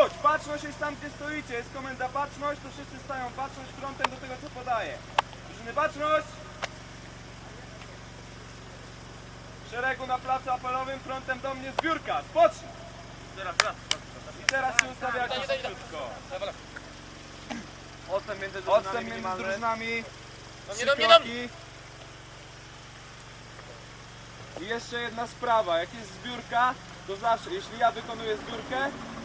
Baczność! Baczność jest tam, gdzie stoicie. Jest komenda baczność, to wszyscy stają baczność frontem do tego, co podaje. Drużyny baczność! W szeregu na placu apelowym frontem do mnie zbiórka. Spocznij! Teraz, raz, I teraz się ustawiacie szybciutko. Odstęp między Odstęp drużynami między drużynami. No Trzy do mnie, do kroki. I jeszcze jedna sprawa, jak jest zbiórka, to zawsze, jeśli ja wykonuję zbiórkę,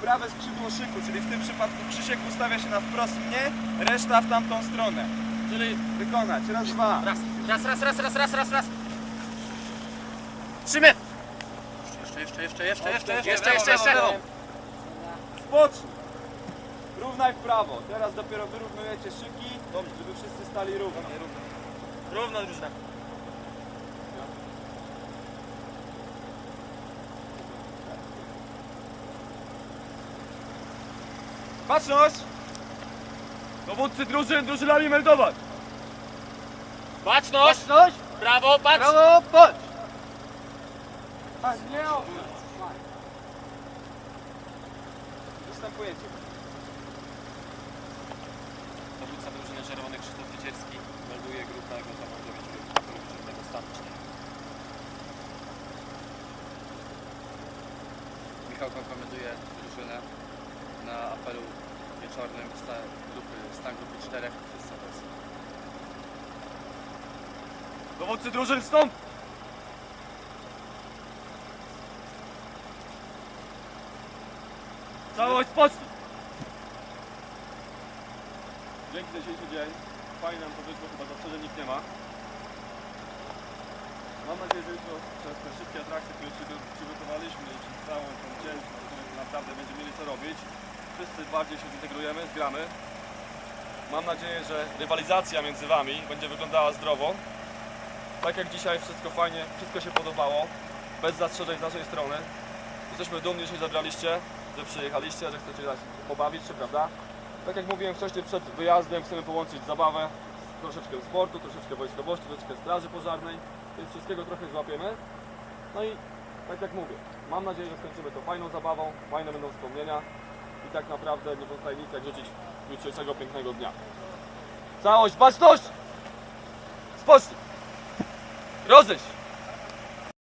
prawe skrzydło szyku, czyli w tym przypadku Krzysiek ustawia się na wprost mnie, reszta w tamtą stronę. Czyli Wykonać, raz, dwa. raz, raz, raz, raz, raz, raz, raz, raz. Trzymaj! Jeszcze, jeszcze, jeszcze, jeszcze, jeszcze, jeszcze, jeszcze, jeszcze, jeszcze. Spocznij. Równaj w prawo. Teraz dopiero wyrównujecie szyki, żeby wszyscy stali równo. Równo drużyna. Baczność! Dowódcy drużyn, drużynami meldować! Baczność! Baczność! Brawo, patrz! Brawo, patrz! Nie Występujecie. Dowódca drużyny Czerwonych Krzysztof Ciecierski melduje grupa jego samorządowiec, który wyciągnął statycznie. Michał komentuje drużynę apelu wieczornym grupy, stan grupy czterech wszyscy obecni. Dowódcy drużyn stąd! Całość spocznij! Dzięki za dzisiejszy dzień. Fajnie nam to wyszło, chyba zastrzeżeń nikt nie ma. Mam nadzieję, że jutro przez wszyscy bardziej się zintegrujemy, zgramy. Mam nadzieję, że rywalizacja między Wami będzie wyglądała zdrowo. Tak jak dzisiaj wszystko fajnie, wszystko się podobało, bez zastrzeżeń z naszej strony. Jesteśmy dumni, że się zabraliście, że przyjechaliście, że chcecie nas pobawić się, prawda? Tak jak mówiłem wcześniej przed wyjazdem, chcemy połączyć zabawę z troszeczkę sportu, troszeczkę wojskowości, troszeczkę straży pożarnej, więc wszystkiego trochę złapiemy. No i tak jak mówię, mam nadzieję, że skończymy to fajną zabawą, fajne będą wspomnienia tak naprawdę nie pozostaje nic jak życzyć jutrzejszego pięknego dnia. Całość, baczność! Spocznij! Rozejść!